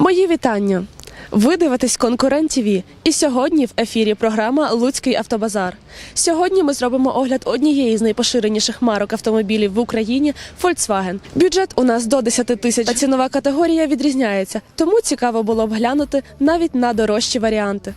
Мої вітання. Ви дивитесь конкурент ТВ. І сьогодні в ефірі програма Луцький автобазар. Сьогодні ми зробимо огляд однієї з найпоширеніших марок автомобілів в Україні Volkswagen. Бюджет у нас до 10 тисяч, а цінова категорія відрізняється. Тому цікаво було б глянути навіть на дорожчі варіанти.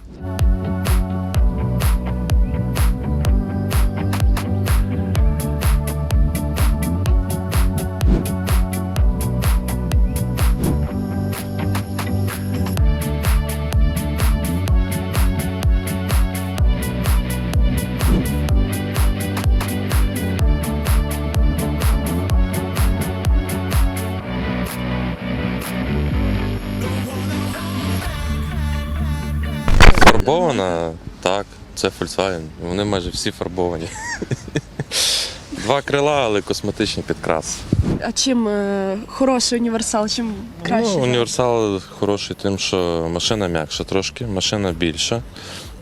Фарбована, так, це Volkswagen. Вони майже всі фарбовані. Два крила, але косметичні підкраси. А чим е, хороший універсал, чим краще? Ну, універсал хороший тим, що машина м'якша трошки, машина більша.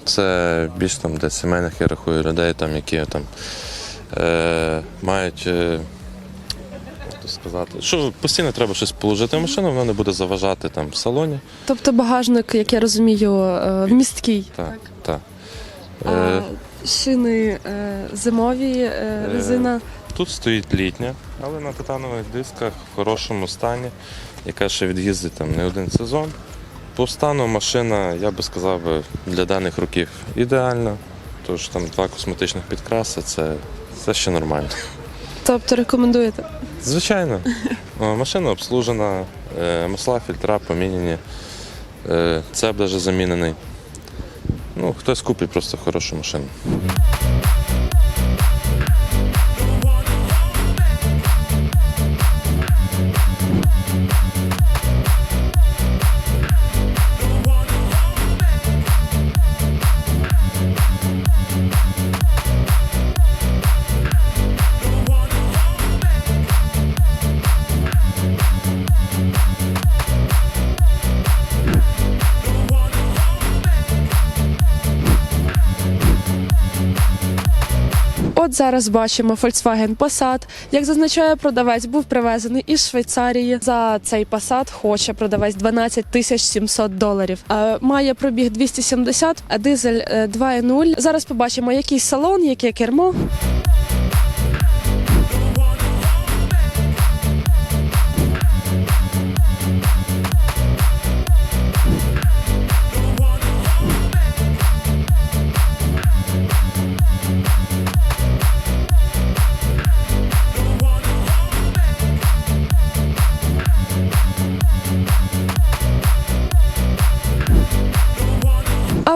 Це більш там для сімейних, я рахую, людей, там, які там, е, мають. Е, сказати, що постійно треба щось положити в машину, воно не буде заважати там в салоні. Тобто багажник, як я розумію, е, вмісткий. Так, так. А Е, шини е, зимові, е, резина. Тут стоїть літня, але на титанових дисках в хорошому стані, яка ще від'їздить там не один сезон. По стану машина, я би сказав, би, для даних років ідеальна. Тож там два косметичних підкраси це, це ще нормально. Тобто рекомендуєте? Звичайно, машина обслужена, е, масла, фільтра поміняні, е, цеп навіть замінений. Ну, хтось купить просто хорошу машину. От зараз бачимо Volkswagen Passat. Як зазначає продавець, був привезений із Швейцарії. За цей Passat хоче продавець 12 тисяч 700 доларів. Е, Має пробіг 270, а дизель е, 2.0. Зараз побачимо, який салон, яке кермо.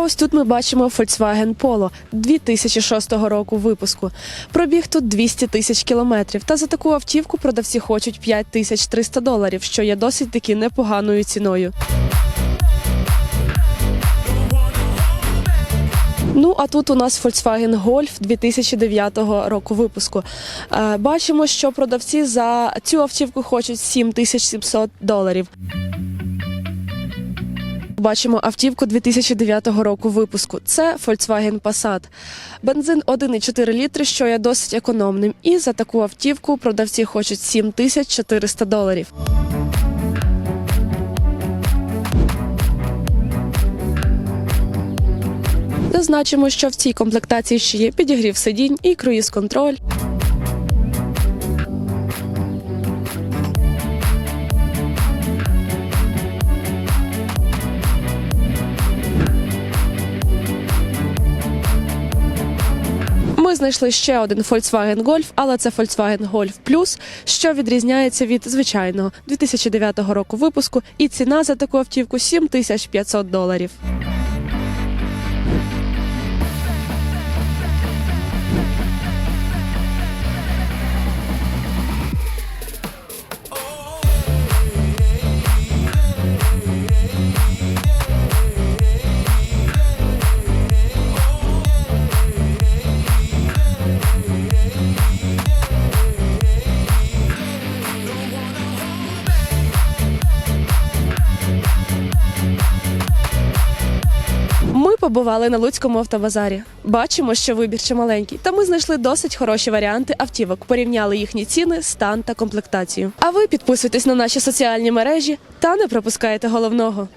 Ось тут ми бачимо Volkswagen Polo 2006 року випуску. Пробіг тут 200 тисяч кілометрів. Та за таку автівку продавці хочуть 5300 доларів, що є досить таки непоганою ціною. Ну а тут у нас Volkswagen Golf 2009 року випуску. Е, Бачимо, що продавці за цю автівку хочуть 7700 доларів. Бачимо автівку 2009 року випуску. Це Volkswagen Passat. Бензин 1,4 літри, що є досить економним. І за таку автівку продавці хочуть 7400 доларів. Зазначимо, що в цій комплектації ще є підігрів сидінь і круїз-контроль. Знайшли ще один Volkswagen Golf, але це Volkswagen Golf Plus, що відрізняється від звичайного 2009 року випуску, і ціна за таку автівку 7500 доларів. Побували на Луцькому автобазарі. Бачимо, що вибір чималенький, та ми знайшли досить хороші варіанти автівок, порівняли їхні ціни, стан та комплектацію. А ви підписуйтесь на наші соціальні мережі та не пропускаєте головного.